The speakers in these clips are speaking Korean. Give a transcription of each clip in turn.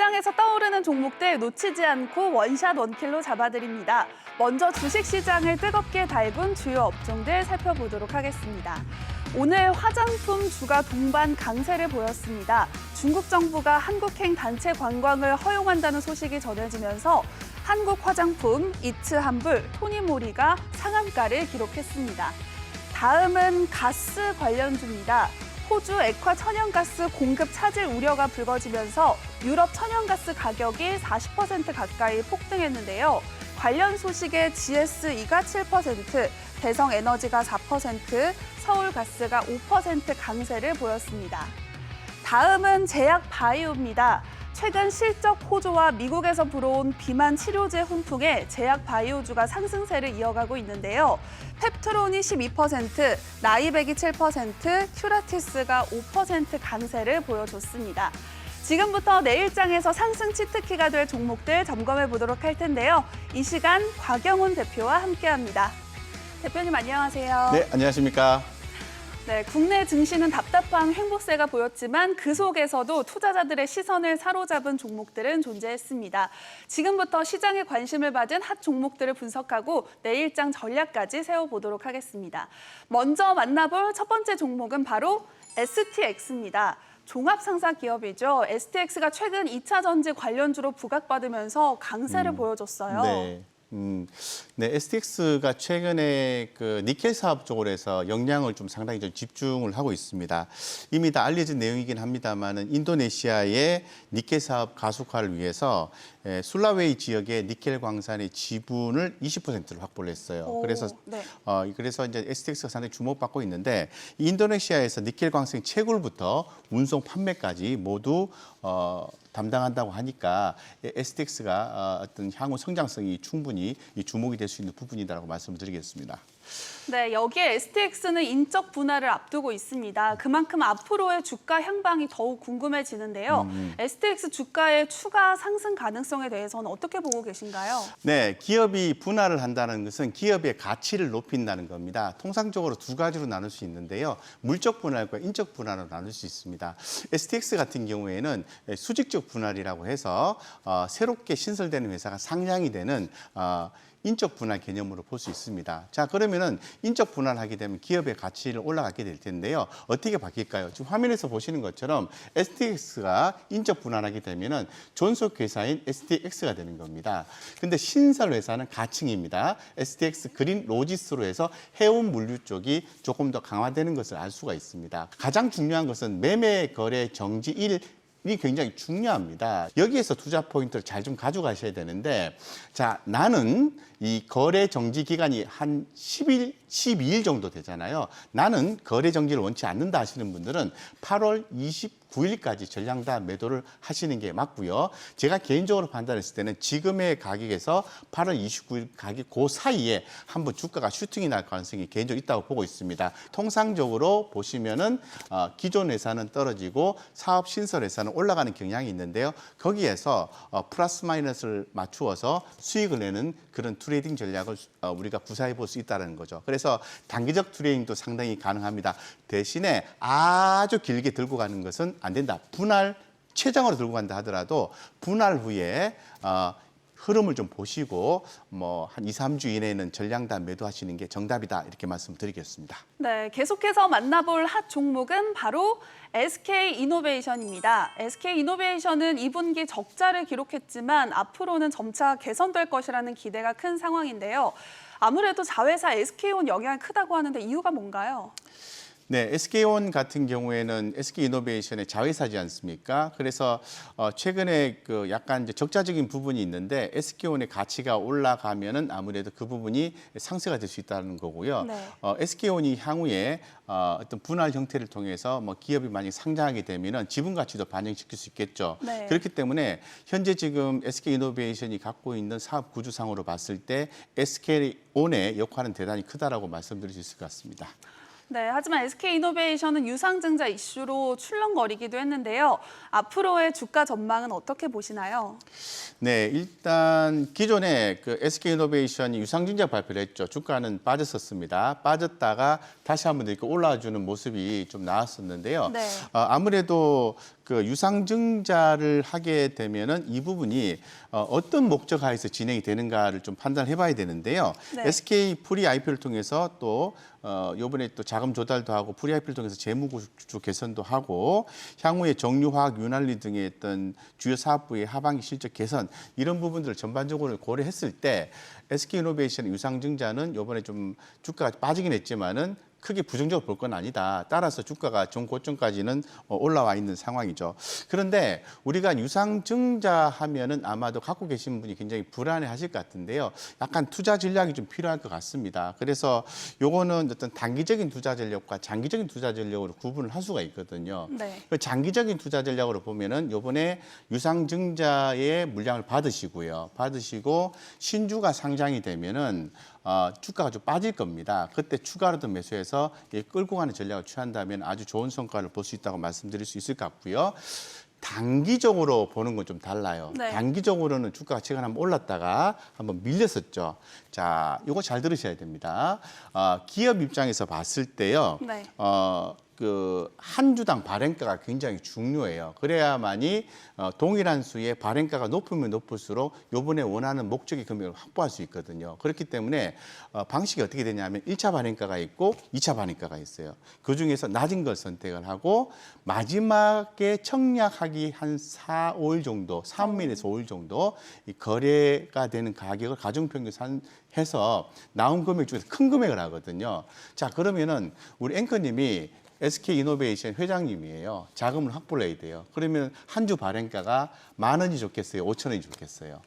시장에서 떠오르는 종목들 놓치지 않고 원샷 원킬로 잡아드립니다. 먼저 주식시장을 뜨겁게 달군 주요 업종들 살펴보도록 하겠습니다. 오늘 화장품 주가 동반 강세를 보였습니다. 중국 정부가 한국행 단체 관광을 허용한다는 소식이 전해지면서 한국 화장품, 이츠 한불, 토니모리가 상한가를 기록했습니다. 다음은 가스 관련주입니다. 호주 액화 천연가스 공급 차질 우려가 불거지면서 유럽 천연가스 가격이 40% 가까이 폭등했는데요. 관련 소식에 GS2가 7%, 대성에너지가 4%, 서울가스가 5% 강세를 보였습니다. 다음은 제약 바이오입니다. 최근 실적 호조와 미국에서 불어온 비만 치료제 훈풍에 제약 바이오주가 상승세를 이어가고 있는데요. 펩트론이 12%, 나이백이 7%, 큐라티스가 5% 강세를 보여줬습니다. 지금부터 내일장에서 상승 치트키가 될 종목들 점검해 보도록 할 텐데요. 이 시간 곽영훈 대표와 함께합니다. 대표님 안녕하세요. 네, 안녕하십니까. 네, 국내 증시는 답답한 횡보세가 보였지만 그 속에서도 투자자들의 시선을 사로잡은 종목들은 존재했습니다. 지금부터 시장에 관심을 받은 핫 종목들을 분석하고 내일장 전략까지 세워보도록 하겠습니다. 먼저 만나볼 첫 번째 종목은 바로 STX입니다. 종합상사 기업이죠. STX가 최근 2차 전지 관련주로 부각받으면서 강세를 보여줬어요. 네. 음, 네, STX가 최근에 그 니켈 사업 쪽으로 해서 역량을 좀 상당히 좀 집중을 하고 있습니다. 이미 다 알려진 내용이긴 합니다만은 인도네시아의 니켈 사업 가속화를 위해서 에, 술라웨이 지역의 니켈 광산의 지분을 20%를 확보를 했어요. 오, 그래서 네. 어, 그래서 이제 STX가 상당히 주목받고 있는데 이 인도네시아에서 니켈 광생 채굴부터 운송 판매까지 모두 어, 담당한다고 하니까 STX가 어, 어떤 향후 성장성이 충분히 이 주목이 될 수 있는 부분이다라고 말씀을 드리겠습니다. 네, 여기에 STX는 인적 분할을 앞두고 있습니다. 그만큼 앞으로의 주가 향방이 더욱 궁금해지는데요. STX 주가의 추가 상승 가능성에 대해서는 어떻게 보고 계신가요? 네, 기업이 분할을 한다는 것은 기업의 가치를 높인다는 겁니다. 통상적으로 두 가지로 나눌 수 있는데요. 물적 분할과 인적 분할로 나눌 수 있습니다. STX 같은 경우에는 수직적 분할이라고 해서 어, 새롭게 신설되는 회사가 상장이 되는 어, 인적 분할 개념으로 볼 수 있습니다. 자, 그러면은 인적 분할 하게 되면 기업의 가치를 올라가게 될 텐데요. 어떻게 바뀔까요? 지금 화면에서 보시는 것처럼 STX가 인적 분할하게 되면은 존속 회사인 STX가 되는 겁니다. 근데 신설 회사는 가칭입니다. STX 그린 로지스로 해서 해운 물류 쪽이 조금 더 강화되는 것을 알 수가 있습니다. 가장 중요한 것은 매매 거래 정지 일 이 굉장히 중요합니다. 여기에서 투자 포인트를 잘 좀 가져가셔야 되는데, 자, 나는 이 거래 정지 기간이 한 10일, 12일 정도 되잖아요. 나는 거래 정지를 원치 않는다 하시는 분들은 8월 29일까지 전량 다 매도를 하시는 게 맞고요. 제가 개인적으로 판단했을 때는 지금의 가격에서 8월 29일 가격 그 사이에 한번 주가가 슈팅이 날 가능성이 개인적으로 있다고 보고 있습니다. 통상적으로 보시면은 어, 기존 회사는 떨어지고 사업 신설 회사는 올라가는 경향이 있는데요. 거기에서 어, 플러스 마이너스를 맞추어서 수익을 내는 그런 트레이딩 전략을 어, 우리가 구사해 볼 수 있다는 거죠. 그래서 단기적 트레이딩도 상당히 가능합니다. 대신에 아주 길게 들고 가는 것은 안 된다. 분할 최장으로 들고 간다 하더라도 분할 후에 어, 흐름을 좀 보시고 뭐한 2, 3주 이내에는 전량단 매도하시는 게 정답이다 이렇게 말씀드리겠습니다. 네, 계속해서 만나볼 핫 종목은 바로 SK 이노베이션입니다. SK 이노베이션은 2분기 적자를 기록했지만 앞으로는 점차 개선될 것이라는 기대가 큰 상황인데요. 아무래도 자회사 SK온 영향이 크다고 하는데 이유가 뭔가요? 네, SK온 같은 경우에는 SK 이노베이션의 자회사지 않습니까? 그래서 어, 최근에 그 약간 이제 적자적인 부분이 있는데 SK온의 가치가 올라가면은 아무래도 그 부분이 상쇄가 될 수 있다는 거고요. 네. 어, SK온이 향후에 어, 어떤 분할 형태를 통해서 뭐 기업이 만약 상장하게 되면은 지분 가치도 반영시킬 수 있겠죠. 네. 그렇기 때문에 현재 지금 SK 이노베이션이 갖고 있는 사업 구조상으로 봤을 때 SK온의 역할은 대단히 크다라고 말씀드릴 수 있을 것 같습니다. 네, 하지만 SK 이노베이션은 유상증자 이슈로 출렁거리기도 했는데요. 앞으로의 주가 전망은 어떻게 보시나요? 네, 일단 기존에 그 SK 이노베이션이 유상증자 발표를 했죠. 주가는 빠졌었습니다. 빠졌다가 다시 한번 이렇게 올라와주는 모습이 좀 나왔었는데요. 네. 어, 아무래도 그그 유상증자를 하게 되면은 이 부분이 어, 어떤 목적 하에서 진행이 되는가를 좀 판단해 봐야 되는데요. 네. SK 프리 IP를 통해서 또 어, 요번에 또 자금 조달도 하고 프리 IP를 통해서 재무 구조 개선도 하고 향후에 정유화학 윤활유 등의 어떤 주요 사업부의 하반기 실적 개선 이런 부분들을 전반적으로 고려했을 때 SK 이노베이션 유상증자는 요번에 좀 주가가 빠지긴 했지만은 크게 부정적으로 볼 건 아니다. 따라서 주가가 전고점까지는 어, 올라와 있는 상황이죠. 그런데 우리가 유상증자 하면은 아마도 갖고 계신 분이 굉장히 불안해 하실 것 같은데요. 약간 투자 전략이 좀 필요할 것 같습니다. 그래서 요거는 어떤 단기적인 투자 전략과 장기적인 투자 전략으로 구분을 할 수가 있거든요. 네. 그 장기적인 투자 전략으로 보면은 요번에 유상증자의 물량을 받으시고요. 받으시고 신주가 상장이 되면은 어, 주가가 좀 빠질 겁니다. 그때 추가로 더 매수해서 이 끌고 가는 전략을 취한다면 아주 좋은 성과를 볼 수 있다고 말씀드릴 수 있을 것 같고요. 단기적으로 보는 건 좀 달라요. 네. 단기적으로는 주가가 최근 한번 올랐다가 한번 밀렸었죠. 자, 이거 잘 들으셔야 됩니다. 어, 기업 입장에서 봤을 때요. 네. 어, 그 한 주당 발행가가 굉장히 중요해요. 그래야만이 어, 동일한 수의 발행가가 높으면 높을수록 요번에 원하는 목적의 금액을 확보할 수 있거든요. 그렇기 때문에 어, 방식이 어떻게 되냐면 일차 발행가가 있고 이차 발행가가 있어요. 그 중에서 낮은 걸 선택을 하고 마지막에 청약하기 한 4, 5일 정도, 3일에서 5일 정도 이 거래가 되는 가격을 가중평균 산 해서 나온 금액 중에서 큰 금액을 하거든요. 자, 그러면은 우리 앵커님이 SK 이노베이션 회장님이에요. 자금을 확보를 해야 돼요. 그러면 한 주 발행가가 만 원이 좋겠어요? 오천 원이 좋겠어요?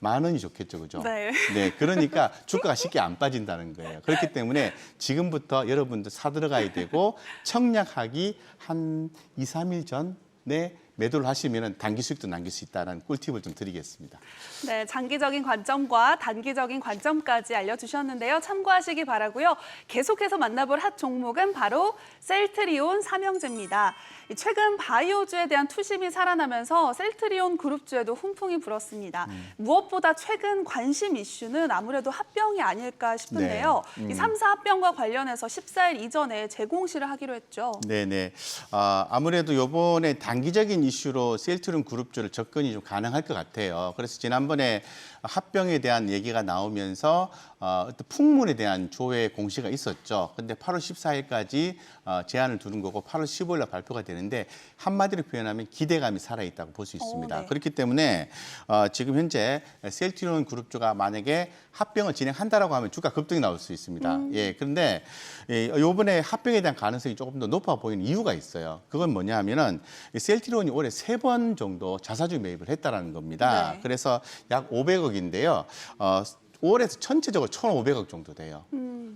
만 원이 좋겠죠, 그죠? 네. 네, 그러니까 주가가 쉽게 안 빠진다는 거예요. 그렇기 때문에 지금부터 여러분들 사들어가야 되고 청약하기 한 2, 3일 전에 매도를 하시면 단기 수익도 남길 수 있다는 꿀팁을 좀 드리겠습니다. 네, 장기적인 관점과 단기적인 관점까지 알려주셨는데요. 참고하시기 바라고요. 계속해서 만나볼 핫 종목은 바로 셀트리온 삼형제입니다. 이 최근 바이오주에 대한 투심이 살아나면서 셀트리온 그룹주에도 훈풍이 불었습니다. 무엇보다 최근 관심 이슈는 아무래도 합병이 아닐까 싶은데요. 네. 음. 이 3사 합병과 관련해서 14일 이전에 재공시를 하기로 했죠. 네네. 아, 아무래도 요번에 단기적인 이슈로 셀트론 그룹주를 접근이 좀 가능할 것 같아요. 그래서 지난번에 합병에 대한 얘기가 나오면서 어, 어떤 풍문에 대한 조회 공시가 있었죠. 근데 8월 14일까지 어, 제한을 두는 거고 8월 15일 날 발표가 되는데 한마디로 표현하면 기대감이 살아있다고 볼 수 있습니다. 오, 네. 그렇기 때문에 어, 지금 현재 셀트리온 그룹주가 만약에 합병을 진행한다라고 하면 주가 급등이 나올 수 있습니다. 예, 그런데 예, 요번에 합병에 대한 가능성이 조금 더 높아 보이는 이유가 있어요. 그건 뭐냐 하면은 이 셀트리온이 올해 세 번 정도 자사주 매입을 했다라는 겁니다. 네. 그래서 약 500억인데요. 어, 올해서 전체적으로 1,500억 정도 돼요.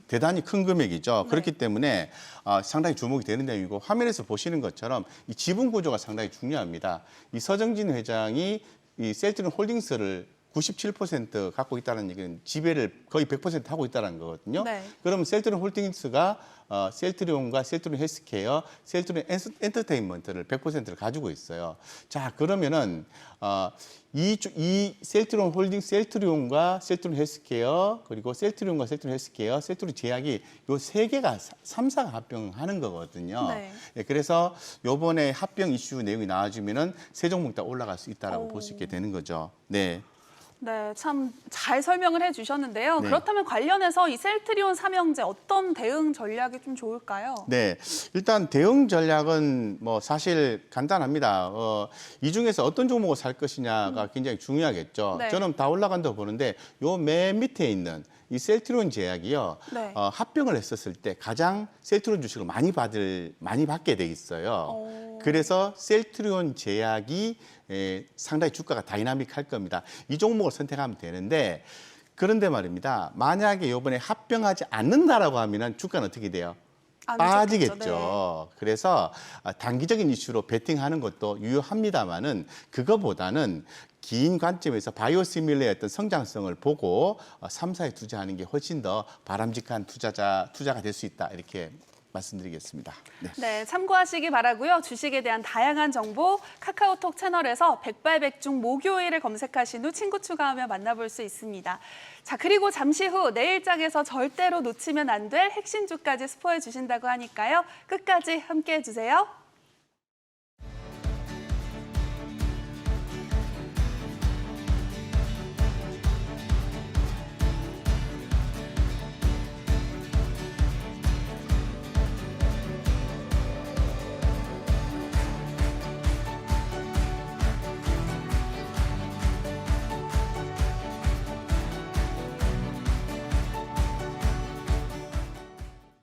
대단히 큰 금액이죠. 네. 그렇기 때문에 어, 상당히 주목이 되는 내용이고 화면에서 보시는 것처럼 이 지분 구조가 상당히 중요합니다. 이 서정진 회장이 이 셀트리온 홀딩스를 97% 갖고 있다는 얘기는 지배를 거의 100% 하고 있다는 거거든요. 네. 그러면 셀트리온 홀딩스가 어, 셀트리온과 셀트리온 헬스케어, 셀트리온 엔터테인먼트를 100%를 가지고 있어요. 자, 그러면은 어, 이, 주- 이 셀트리온 홀딩, 셀트리온과 셀트리온 헬스케어, 그리고 셀트리온과 셀트리온 헬스케어, 셀트리온 제약이 요 세 개가 삼사가 합병하는 거거든요. 네. 예, 그래서 요번에 합병 이슈 내용이 나와주면은 세 종목 다 올라갈 수 있다라고 오. 볼수 있게 되는 거죠. 네. 네, 참 잘 설명을 해주셨는데요. 네. 그렇다면 관련해서 이 셀트리온 삼형제 어떤 대응 전략이 좀 좋을까요? 네, 일단 대응 전략은 뭐 사실 간단합니다. 어, 이 중에서 어떤 종목을 살 것이냐가 굉장히 중요하겠죠. 네. 저는 다 올라간다고 보는데 요 맨 밑에 있는 이 셀트론 제약이요. 네. 어, 합병을 했었을 때 가장 셀트론 주식을 많이 받을 많이 받게 돼 있어요. 오. 그래서 셀트리온 제약이 에, 상당히 주가가 다이나믹할 겁니다. 이 종목을 선택하면 되는데 그런데 말입니다. 만약에 이번에 합병하지 않는다라고 하면은 주가는 어떻게 돼요? 안 빠지겠죠. 좋겠죠. 네. 그래서 아, 단기적인 이슈로 베팅하는 것도 유효합니다만은 그거보다는 긴 관점에서 바이오시밀러의 어떤 성장성을 보고 어, 3사에 투자하는 게 훨씬 더 바람직한 투자자 투자가 될 수 있다 이렇게 말씀드리겠습니다. 네. 네, 참고하시기 바라고요. 주식에 대한 다양한 정보 카카오톡 채널에서 백발백중 목요일을 검색하신 후 친구 추가하며 만나볼 수 있습니다. 자, 그리고 잠시 후 내일장에서 절대로 놓치면 안 될 핵심 주까지 스포해 주신다고 하니까요. 끝까지 함께해 주세요.